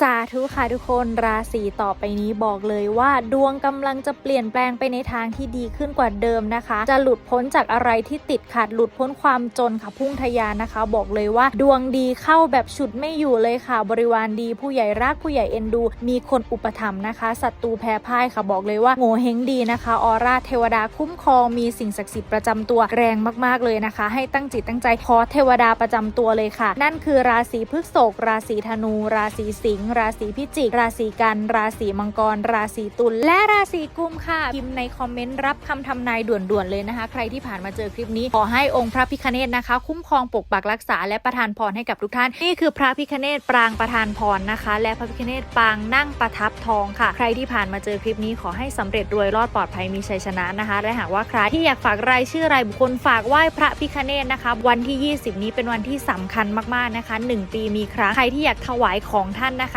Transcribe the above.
สาธุค่ะทุกคนราศีต่อไปนี้บอกเลยว่าดวงกำลังจะเปลี่ยนแปลงไปในทางที่ดีขึ้นกว่าเดิมนะคะ จะหลุดพ้นจากอะไรที่ติดขัดหลุดพ้นความจนค่ะพุ่งทะยานนะคะ บอกเลยว่าดวงดีเข้าแบบฉุดไม่อยู่เลยค่ะ บริวารดีผู้ใหญ่รักผู้ใหญ่เอ็นดู มีคนอุปถัมภ์นะคะศัตรูแพ้พ่ายค่ะบอกเลยว่าโง่เฮงดีนะคะออร่าเทวดาคุ้มครองมีสิ่งศักดิ์สิทธิ์ประจำตัวแรงมากๆเลยนะคะ ให้ตั้งจิตตั้งใจขอเทวดาประจำตัวเลยค่ะ นั่นคือราศีพฤษภราศีธนู ราศีสิงห์ราศีพิจิก ราศีกัน ราศีมังกร ราศีตุล และราศีกุมค่ะ พิมพ์ในคอมเมนต์รับคำทำนายด่วนๆเลยนะคะ ใครที่ผ่านมาเจอคลิปนี้ ขอให้องค์พระพิคเนตนะคะ คุ้มครองปกปักรักษาและประทานพรให้กับทุกท่าน นี่คือพระพิคเนตปรางประทานพรนะคะ และพระพิคเนตปางนั่งประทับทองค่ะ ใครที่ผ่านมาเจอคลิปนี้ขอให้สำเร็จรวยรอดปลอดภัยมีชัยชนะนะคะ และหากว่าใครที่อยากฝากรายชื่อรายบุคคลฝากไหว้พระพิคเนตนะคะ วันที่ 20 นี้เป็นวันที่สำคัญมากๆนะคะ 1 ปีมีครั้งใครที่อยากถวายของท่านนะคะ